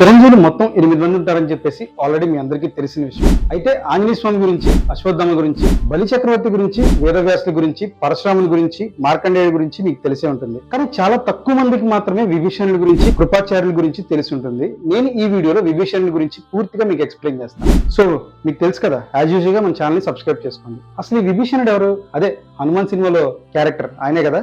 చిరంజీవులు మొత్తం ఎనిమిది మంది ఉంటారని చెప్పేసి ఆల్రెడీ మీ అందరికీ తెలిసిన విషయం. అయితే ఆంజనేయ స్వామి గురించి అశ్వత్థామ గురించి బలి చక్రవర్తి గురించి వేదవ్యాసుల గురించి పరశురాముని గురించి మార్కండేయుడి గురించి మీకు తెలిసే ఉంటుంది. కానీ చాలా తక్కువ మందికి మాత్రమే విభీషణుల గురించి కృపాచార్యుల గురించి తెలిసి ఉంటుంది. నేను ఈ వీడియోలో విభీషణుల గురించి పూర్తిగా మీకు ఎక్స్ప్లెయిన్ చేస్తాను. సో మీకు తెలుసు కదా యాజ్ యూజువల్గా మన ఛానల్ని సబ్స్క్రైబ్ చేసుకోండి. అసలు ఈ విభీషణుడు ఎవరు? అదే హనుమాన్ సినిమాలో క్యారెక్టర్ ఆయనే కదా?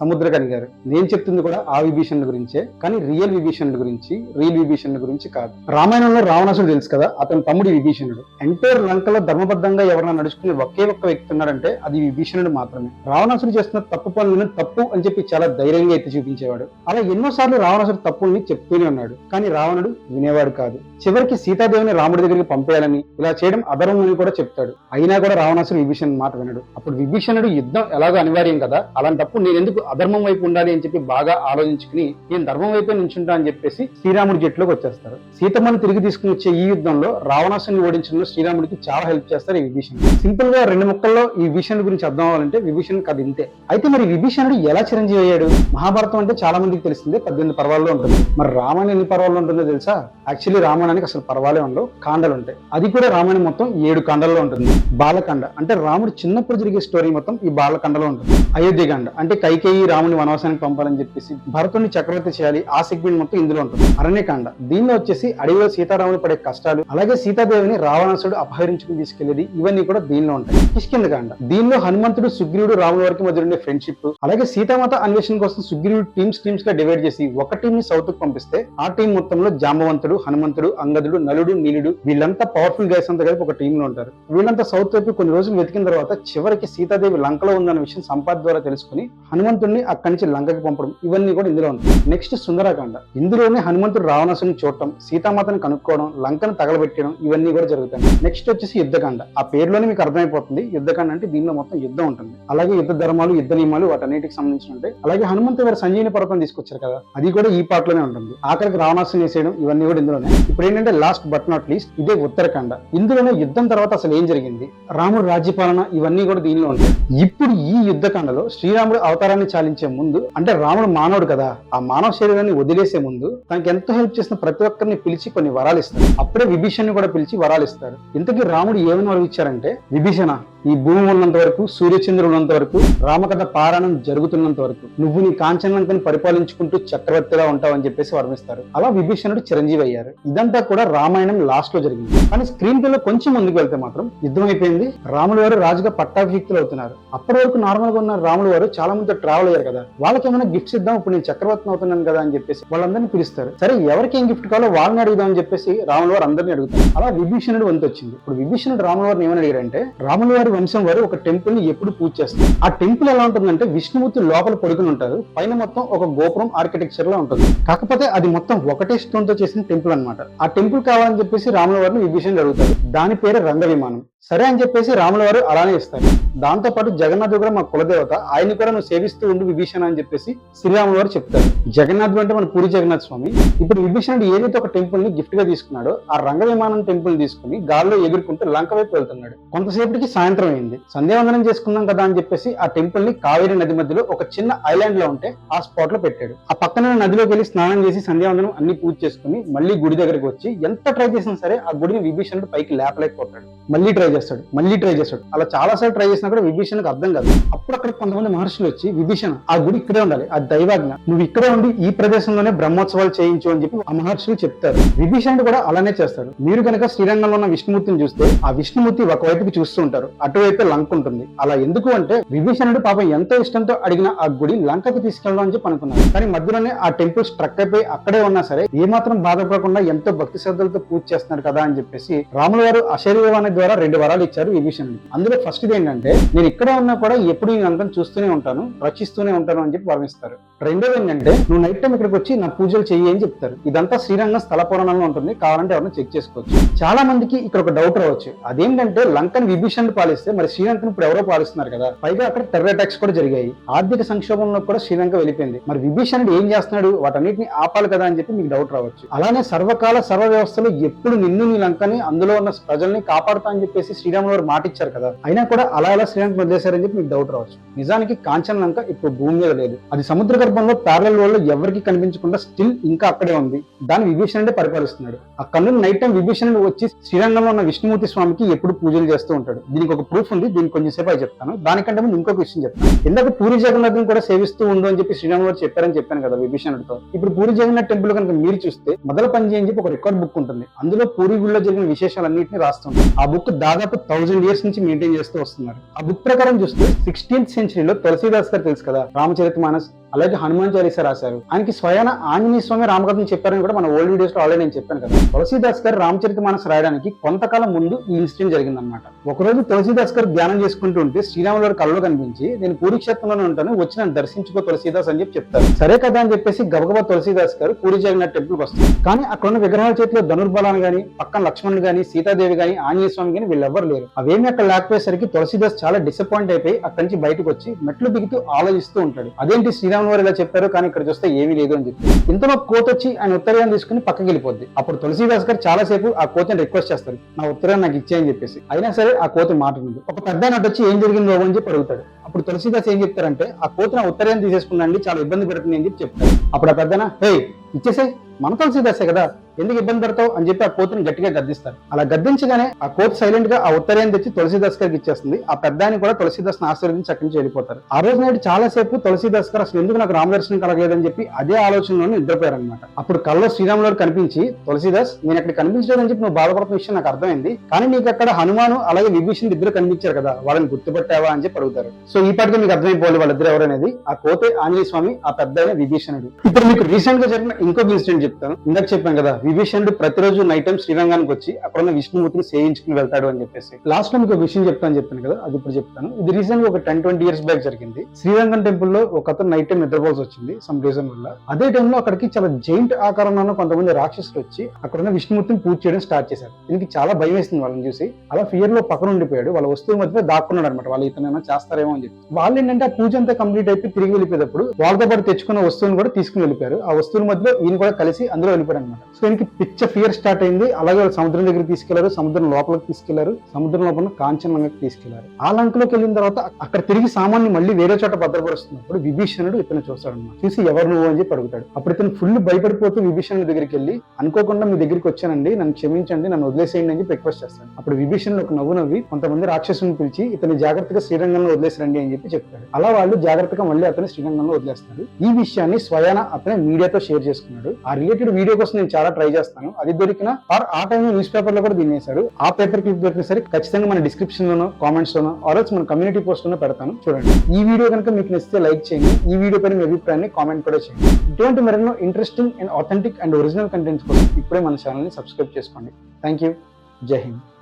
సముద్రకని గారు. నేను చెప్తుంది కూడా ఆ విభీషణుల గురించే. కానీ రియల్ విభీషణుల గురించి రియల్ విభీషణుల గురించి కాదు. రామాయణంలో రావణాసుడు తెలుసు కదా అతని తమ్ముడు విభీషణుడు. ఎంటైర్ లంకలో ధర్మబద్ధంగా ఎవరైనా నడుచుకునే ఒకే ఒక్క వ్యక్తి ఉన్నాడంటే అది విభీషణుడు మాత్రమే. రావణాసుడు చేస్తున్న తప్పు పనులను తప్పు అని చెప్పి చాలా ధైర్యంగా ఎత్తి చూపించేవాడు. అలా ఎన్నోసార్లు రావణాసుడు తప్పుల్ని చెప్తూనే ఉన్నాడు. కానీ రావణుడు వినేవాడు కాదు. చివరికి సీతాదేవిని రాముడి దగ్గరికి పంపేయాలని ఇలా చేయడం అధర్మం అని కూడా చెప్తాడు. అయినా కూడా రావణాసుడు విభీషణ్ మాట వినడు. అప్పుడు విభీషణుడు యుద్ధం ఎలాగో అనివార్యం కదా అలాంటప్పుడు నేను ఎందుకు అధర్మం వైపు ఉండాలి అని చెప్పి బాగా ఆలోచించుకుని నేను ధర్మం వైపే నించుంటా అని చెప్పేసి శ్రీరాముడి జట్టులోకి వచ్చేస్తారు. సీతమ్మను తిరిగి తీసుకుని వచ్చే ఈ యుద్ధంలో రావణాసుని ఓడించడంలో శ్రీరాముడికి చాలా హెల్ప్ చేస్తారు ఈ విభీషణ్ సింపుల్గా రెండు ముక్కల్లో ఈ విభీషణ్ గురించి అర్థం అవ్వాలంటే విభీషణ్ కథ ఇంతే. అయితే మరి విభీషణుడు ఎలా చిరంజీవి అయ్యాడు? మహాభారతం అంటే చాలా మందికి తెలిసిందే పద్దెనిమిది పర్వాల్లో ఉంటుంది. మరి రామాయణం ఎన్ని పర్వాలు ఉంటుందో తెలుసా? యాక్చువల్లీ రామాయణానికి అసలు పర్వాలే ఉండవు కాండలు ఉంటాయి. అది కూడా రామాయణం మొత్తం ఏడు కాండల్లో ఉంటుంది. బాలకాండ. అంటే రాముడు చిన్నప్పుడు జరిగే స్టోరీ మొత్తం ఈ బాలకాండలో ఉంటుంది. అయోధ్యకాండ అంటే కైకేయి రాముని వనవాసానికి పంపాలని చెప్పేసి భరతుని చక్రవర్తి చేయాలి. ఆ సెగ్మెంట్ మొత్తం ఇందులో ఉంటుంది. అరణ్యకాండ. దీనిలో వచ్చేసి అడవిలో సీతారాములు పడే కష్టాలు అలాగే సీతాదేవిని రావణాసుడు అపహరించుకుని తీసుకెళ్ళేది ఇవన్నీ కూడా దీనిలో ఉంటాయి. కిష్కిందకాండ దీనిలో హనుమంతుడు సుగ్రీవుడు రాముల వారికి మధ్య ఉండే ఫ్రెండ్షిప్ అలాగే సీతామాత అన్వేషణ కోసం సుగ్రీవుడు టీమ్స్ టీమ్స్గా డివైడ్ చేసి ఒక టీం ని సౌత్కు పంపిస్తే ఆ టీం మొత్తంలో జాంబవంతుడు హనుమంతుడు అంగదుడు నలుడు నీలుడు వీళ్ళంతా పవర్ఫుల్ గైస్ అంతా కలిపి ఒక టీమ్లో ఉంటారు. వీళ్ళంతా సౌత్ వైపు కొన్ని రోజులు వెతికిన తర్వాత చివరికి సీతాదేవి లంకలో ఉందన్న విషయం సంపాద్ ద్వారా తెలుసుకుని హనుమంతుడిని అక్కడి నుంచి లంకకి పంపడం ఇవన్నీ కూడా ఇందులో ఉన్నాయి నెక్స్ట్ సుందరకాండ. ఇందులోనే హనుమంతుడు రావణాసుని చూడటం సీతామాతను కనుక్కోవడం లంకను తగలబెట్టడం ఇవన్నీ కూడా జరుగుతాయి. నెక్స్ట్ వచ్చేసి యుద్ధకాండ. ఆ పేరులోనే మీకు అర్థమైపోతుంది. యుద్ధకాండ అంటే దీనిలో మొత్తం యుద్ధం ఉంటుంది. అలాగే యుద్ధ ధర్మాలు యుద్ధ నియమాలు వాటన్నిటికి సంబంధించిన ఉంటాయి. అలాగే హనుమంతు గారు సంజీవిని పర్వతం తీసుకొచ్చారు కదా అది కూడా ఈ పార్ట్లోనే ఉంటుంది. ఆఖరికి రావణాసుని వేసేయడం ఇవన్నీ కూడా ఇందులోనే. ఇప్పుడు ఏంటంటే లాస్ట్ బట్ నాట్ లీస్ట్ ఇదే ఉత్తరాఖండ ఇందులోనే యుద్ధం తర్వాత అసలు ఏం జరిగింది? రాముడు రాజ్యపాలన ఇవన్నీ కూడా దీనిలో ఉంటాయి. ఇప్పుడు ఈ యుద్ధకాండలో శ్రీరాముడు అవతారాన్ని చాలించే ముందు అంటే రాముడు మానవుడు కదా ఆ మానవ శరీరాన్ని వదిలేసే ముందు తనకి ఎంతో హెల్ప్ చేసిన ప్రతి ఒక్కరిని పిలిచి కొన్ని వరాలు ఇస్తారు. అప్పుడే విభీషణ్ని కూడా పిలిచి వరాలు ఇస్తారు. ఇంతకీ రాముడు ఏమని వరం ఇచ్చారంటే విభీషణ ఈ భూమి ఉన్నంత వరకు సూర్యచంద్రుడు ఉన్నంత వరకు రామకథ పారాయణం జరుగుతున్నంత వరకు నువ్వు నీ కాంచనంకని పరిపాలించుకుంటూ చక్రవర్తిగా ఉంటావని చెప్పేసి వర్మిస్తారు అలా విభీషణుడు చిరంజీవి అయ్యారు. ఇదంతా కూడా రామాయణం లాస్ట్లో జరిగింది. కానీ స్క్రీన్ ప్లే లో కొంచెం ముందుకు వెళ్తే మాత్రం యుద్ధం అయిపోయింది రాములు వారు రాజుగా పట్టాభిషిక్తులు అవుతున్నారు. అప్పటి వరకు నార్మల్గా ఉన్న రాములు వారు చాలా మంది ట్రావెల్ అయ్యారు కదా. వాళ్ళకి ఏమైనా గిఫ్ట్స్ ఇద్దాం ఇప్పుడు నేను చక్రవర్తిని అవుతున్నాను కదా అని చెప్పేసి వాళ్ళందరినీ పిలుస్తారు. సరే ఎవరికి ఏం గిఫ్ట్ కావాలో వాళ్ళని అడుగుదాం అని చెప్పేసి రాముల వారు అందరినీ అడుగుతారు. అలా విభీషణుడు వంతు వచ్చింది. ఇప్పుడు విభీషణుడు రాముల వారిని ఏమని అడిగారంటే రాముల వారు వంశం వారు ఒక టెంపుల్ని ఎప్పుడు పూజ చేస్తారు? ఆ టెంపుల్ ఎలా ఉంటుందంటే విష్ణుమూర్తి లోపల పడుకుని ఉంటారు. పైన మొత్తం ఒక గోపురం ఆర్కిటెక్చర్లో ఉంటుంది. కాకపోతే అది మొత్తం ఒకటే స్టోన్తో చేసిన టెంపుల్ అన్నమాట. ఆ టెంపుల్ కావాలని చెప్పేసి రాముల వారిని విషయం అడుగుతారు. దాని పేరు రంగ విమానం. సరే అని చెప్పేసి రాముల వారు అలానే ఇస్తారు దాంతో పాటు జగన్నాథ్ కూడా మా కులదేవత ఆయన కూడా నువ్వు సేవిస్తూ ఉండు విభీషణ అని చెప్పేసి శ్రీరాముల వారు చెప్తారు. జగన్నాథ్ అంటే మన పూరి జగన్నాథ్ స్వామి. ఇప్పుడు విభీషణుడు ఏదైతే ఒక టెంపుల్ని గిఫ్ట్గా తీసుకున్నాడో ఆ రంగ విమానం టెంపుల్ తీసుకుని గాల్లో ఎగురుకుంటూ లంక వైపు వెళ్తున్నాడు. కొంతసేపటికి సాయంత్రం అయింది. సంధ్యావందనం చేసుకుందాం కదా అని చెప్పేసి ఆ టెంపుల్ని కావేరి నది మధ్యలో ఒక చిన్న ఐలాండ్లో ఉంటే ఆ స్పాట్లో పెట్టాడు. ఆ పక్కన నదిలోకి వెళ్ళి స్నానం చేసి సంధ్యావందనం అన్ని పూజ చేసుకుని మళ్ళీ గుడి దగ్గరికి వచ్చి ఎంత ట్రై చేసినా సరే ఆ గుడిని విభీషణుడు పైకి లేపలేకపోతాడు. మళ్ళీ ట్రై చేస్తాడు. మళ్ళీ ట్రై చేస్తాడు. అలా చాలా సార్లు ట్రై చేసినా కూడా విభీషణకు అర్థం కాదు. అప్పుడు అక్కడ కొంతమంది మహర్షులు వచ్చి విభీషణ ఆ గుడి ఇక్కడే ఉండాలి ఆ దైవాజ్ఞ. నువ్వు ఇక్కడే ఉండి ఈ ప్రదేశంలోనే బ్రహ్మోత్సవాలు చేయించు అని చెప్పి ఆ మహర్షులు చెప్తారు. విభీషణుడు కూడా అలానే చేస్తాడు. మీరు కనుక శ్రీరంగంలో ఉన్న విష్ణుమూర్తిని చూస్తే ఆ విష్ణుమూర్తి ఒకవైపుకి చూస్తూ ఉంటారు. అటువైపే లంక ఉంటుంది. అలా ఎందుకు అంటే విభీషణుడు పాపం ఎంతో ఇష్టంతో అడిగిన ఆ గుడి లంకకు తీసుకెళ్ళడం అని చెప్పి అనుకున్నారు. కానీ మధ్యలోనే ఆ టెంపుల్ స్ట్రక్ అయిపోయి అక్కడే ఉన్నా సరే ఏమాత్రం బాధపడకుండా ఎంతో భక్తి శ్రద్ధలతో పూజ చేస్తున్నారు కదా అని చెప్పేసి రాముల గారు అశరీరవాణి ద్వారా రెండు వరాలు ఇచ్చారు విభీషణుడు అందులో ఫస్ట్ ఏంటంటే నేను ఇక్కడ ఉన్నా కూడా ఎప్పుడు నేను లంకను చూస్తూనే ఉంటాను రక్షిస్తూనే ఉంటాను అని చెప్పి వర్ణిస్తారు రెండోది ఏంటంటే నువ్వు నైట్ టైం ఇక్కడికి వచ్చి నా పూజలు చెయ్యి అని చెప్తారు. ఇదంతా శ్రీరంగం స్థల పురాణంలో ఉంటుంది. కావాలంటే ఎవరైనా చెక్ చేసుకోవచ్చు. చాలా మందికి ఇక్కడ ఒక డౌట్ రావచ్చు. అదేంటంటే లంకని విభీషణ్ పాలిస్తే మరి శ్రీలంకను ఇప్పుడు ఎవరో పాలిస్తున్నారు కదా. పైగా అక్కడ టెర్రర్ అటాక్స్ కూడా జరిగాయి. ఆర్థిక సంక్షోభంలో కూడా శ్రీలంక వెళ్ళిపోయింది. మరి విభీషణుడు ఏం చేస్తున్నాడు? వాటన్నిటిని ఆపాలి కదా అని చెప్పి మీకు డౌట్ రావచ్చు. అలానే సర్వకాల సర్వ వ్యవస్థలు ఎప్పుడు నిన్ను నీ లంకని అందులో ఉన్న ప్రజల్ని కాపాడుతా అని చెప్పేసి శ్రీరాములు వారు మాటిచ్చారు కదా. అయినా కూడా అలా ఎలా శ్రీలంక వదిలేశారని చెప్పి మీకు డౌట్ రావచ్చు. నిజానికి కాంచన లంక ఇప్పుడు భూమి మీద లేదు. అది సముద్ర గర్భంలో ప్యారల వల్ల ఎవరికి కనిపించకుండా స్టిల్ ఇంకా అక్కడే ఉంది. దాన్ని విభీషణుడే పరిపాలిస్తున్నాడు. ఆ కన్ను నైట్ టైం విభీషణుడు వచ్చి శ్రీరంగంలో ఉన్న విష్ణుమూర్తి స్వామికి ఎప్పుడు పూజలు చేస్తూ ఉంటాడు. దీనికి ఒక ప్రూఫ్ ఉంది. దీనికి కొంచెం సేపు అది చెప్తాను. దానికంటే ముందు ఇంకొక విషయం చెప్తాను. ఇందాక పూరి జగన్నాథం కూడా సేవిస్తూ ఉండు అని చెప్పి శ్రీరామ్ గారు చెప్పారని చెప్పాను కదా విభీషణుడితో. ఇప్పుడు పూరి జగన్నాథ్ టెంపుల్ కనుక మీరు చూస్తే మొదల పని అని చెప్పి ఒక రికార్డ్ బుక్ ఉంటుంది. అందులో పూరి గుళ్ళో జరిగిన విశేషాలన్నింటినీ రాస్తుంది. ఆ బుక్ దాదాపు థౌసండ్ ఇయర్స్ నుంచి మెయింటైన్ చేస్తూ వస్తున్నారు. ఆ బుక్ ప్రకారం చూస్తే సిక్స్టీన్త్ సెంచరీలో తులసీదాస్ గారు తెలుసు కదా రామచరిత మానస్ అలాగే హనుమాన్ చాలీస రాశారు. ఆయనకి స్వయాన ఆంజనేయ స్వామి రామకథను చెప్పారని కూడా మన ఓల్డ్ వీడియోస్లో ఆల్రెడీ నేను చెప్పాను కదా. తులసీదాస్ గారు రామచరిత మానస్ రాయడానికి కొంతకాలం ముందు ఈ ఇన్సిడెంట్ జరిగిందనమాట ఒకరోజు తులసీదాస్ గారు ధ్యానం చేసుకుంటూ ఉంటే శ్రీరాములు కళ్ళు కళ్ళలో కనిపించి నేను పూరిక్షేత్రంలోనే ఉంటాను వచ్చి నన్ను దర్శించుకో తులసీదాస్ అని చెప్పి చెప్తారు. సరే కదా అని చెప్పేసి గబగబా తులసీదాస్ గారు పూరి జగన్నాథ్ టెంపుల్ వస్తారు. కానీ అక్కడ ఉన్న విగ్రహాల చేతిలో ధనుర్బలాన్ని గాని పక్కన లక్ష్మణ్ గాని సీతాదేవి గాని ఆంజనేయ స్వామి గాని వీళ్ళెవ్వరు లేరు. అవేమి అక్కడ లేకపోయేసరికి తులసీదాస్ చాలా డిసప్పాయింట్ అయిపోయి అక్కడి నుంచి బయటకు వచ్చి మెట్లు దిగుతూ ఆలోచిస్తూ ఉంటాడు. అదేంటి శ్రీరామ్ శ్రీరాములు వారు ఇలా చెప్పారు కానీ ఇక్కడ చూస్తే ఏమీ లేదు అని చెప్పి. ఇంతలో కోత వచ్చి ఆయన ఉత్తరాన్ని తీసుకుని పక్కకి వెళ్ళిపోద్ది. అప్పుడు తులసీదాస్ గారు చాలా సేపు ఆ కోతని రిక్వెస్ట్ చేస్తారు. నా ఉత్తరాయణ నాకు ఇచ్చేయని చెప్పేసి. అయినా సరే ఆ కోత మాట ఒక పెద్ద ఆయన వచ్చి ఏం జరిగిందో అని చెప్పి అడుగుతాడు. అప్పుడు తులసీదాస్ ఏం చెప్తారంటే ఆ కోతి నా ఉత్తరాన్ని తీసేసుకున్నాండి చాలా ఇబ్బంది పెడుతుంది అని చెప్పి చెప్తారు అప్పుడు ఆ పెద్దన హే ఇచ్చేసే మన తులసీదాసే కదా. ఎందుకు ఇబ్బంది పడతావు అని చెప్పి ఆ కోతిని గట్టిగా గద్దిస్తారు. అలా గద్దించగానే ఆ కోతి సైలెంట్గా ఆ ఉత్తరాన్ని తెచ్చి తులసిదాస్ గారికి ఇచ్చేస్తుంది. ఆ పెద్దాన్ని కూడా తులసీదాస్ ఆశీర్వదించి అక్కడి నుంచి వెళ్ళిపోతారు. ఆ రోజు నాడు చాలా సేపు తులసిదాస్ గారు అసలు ఎందుకు నాకు రామదర్శనం కలగలేదని చెప్పి అదే ఆలోచనలో నిద్రపోయారు అనమాట అప్పుడు కల్లో శ్రీరాములు కనిపించి తులసిదాస్ నేను అక్కడ కనిపించలేదని చెప్పి నువ్వు బాధపడుతున్న విషయం నాకు అర్థమైంది. కానీ నీకు అక్కడ హనుమాను అలాగే విభీషణ్ ఇద్దరు కనిపించారు కదా. వాళ్ళని గుర్తుపట్టావా? అని చెప్పి అడుగుతారు. సో ఈ పాటికి మీకు అర్థమైపోవాలి వాళ్ళిద్దరు ఎవరనేది. ఆ కోతే ఆంజనేయ స్వామి ఆ పెద్ద విభీషణుడు. ఇప్పుడు మీకు రీసెంట్గా జరిగిన ఇంకొక ఇన్సిడెంట్ చెప్తాను. ఇందాక చెప్పాను కదా విభీషణుడు ప్రతిరోజు నైట్ టైం శ్రీరంగానికి వచ్చి అక్కడ ఉన్న విష్ణుమూర్తిని సేవించుకుని వెళ్తాడు అని చెప్పేసి. లాస్ట్ టైం ఒక విషయం చెప్తాను చెప్పాను కదా అది ఇప్పుడు చెప్తాను. ఇది రీసెంట్గా ఒక టెన్ ట్వంటీ ఇయర్స్ బ్యాక్ జరిగింది. శ్రీరంగం టెంపుల్లో ఒక అతను నైట్ టైం నిద్రపోవాల్సి వచ్చింది సమ్ రీజన్ వల్ల. అదే టైంలో అక్కడికి చాలా జైంట్ ఆకారంలో కొంతమంది రాక్షసులు వచ్చి అక్కడ ఉన్న విష్ణుమూర్తిని పూజ చేయడం స్టార్ట్ చేశారు. దీనికి చాలా భయం వేస్తుంది వాళ్ళని చూసి. అలా ఫియర్లో పక్కన ఉండిపోయాడు. వాళ్ళ వస్తువుల మధ్య దాక్కున్నాడు అనమాట వాళ్ళు ఇతను చేస్తారేమో అని చెప్పి. వాళ్ళు ఏంటంటే ఆ పూజ అంతా కంప్లీట్ అయిపోయి తిరిగి వెళ్ళిపోయేటప్పుడు వాళ్ళతో పాటు తెచ్చుకున్న వస్తువుని కూడా తీసుకుని వెళ్ళిపోయారు. ఆ వస్తువుల మధ్యలో ఈయన కూడా కలిసి అందులో వెళ్ళిపోయారు అనమాట సో ఈయనకి పిచ్చ ఫియర్ స్టార్ట్ అయింది. అలాగే వాళ్ళు సముద్రం దగ్గరికి తీసుకెళ్ళారు. సముద్రం లోపలికి తీసుకెళ్ళారు. సముద్రం లోపల కాంచనంగాకి తీసుకెళ్ళారు. ఆ లంకలోకి వెళ్ళిన తర్వాత అక్కడ తిరిగి సామాన్ని మళ్ళీ వేరే చోట భద్రపరుస్తున్నప్పుడు విభీషణుడు ఇతను చూస్తాడు అనమాట చూసి ఎవరు నువ్వు అని చెప్పి అడుగుతాడు. అప్పుడు ఇతను ఫుల్ భయపడిపోతూ విభీషణుడి దగ్గరికి వెళ్ళి అనుకోకుండా మీ దగ్గరికి వచ్చానండి. నన్ను క్షమించండి. నన్ను వదిలేసేయండి అని చెప్పి రిక్వెస్ట్ చేస్తాను అప్పుడు విభీషణుడు ఒక నవ్వు నవ్వి కొంతమంది రాక్షసుని పిలిచి ఇతను జాగ్రత్తగా శ్రీరంగంలో వదిలేసిరండి అని చెప్పి చెప్తాడు. అలా వాళ్ళు జాగ్రత్తగా మళ్ళీ అతను శ్రీరంగంలో వదిలేస్తారు. ఈ విషయాన్ని స్వయాన అతనే మీడియాతో షేర్ చేసుకున్నాడు ఆ రిలేటెడ్ వీడియో కోసం నేను చాలా ట్రై చేస్తాను. అది దొరికిన ఆర్ ఆ టైంలో న్యూస్ పేపర్లో కూడా దీన్ని వేశారు ఆ పేపర్ క్లిప్ దొరికిన సరే ఖచ్చితంగా మన డిస్క్రిప్షన్ లోనో కామెంట్స్ లోనో ఆర్ఎల్స్ మన కమ్యూనిటీ పోస్ట్ లోనో పెడతాను. చూడండి. ఈ వీడియో కనుక మీకు నచ్చితే లైక్ చేయండి. ఈ వీడియో పైన మీ అభిప్రాయాన్ని కామెంట్ కూడా చేయండి. ఇటువంటి మరెన్నో interesting and authentic and original contents కోసం ఇప్పుడే మన ఛానల్ని సబ్స్క్రైబ్ చేసుకోండి. థ్యాంక్ యూ జై హింద్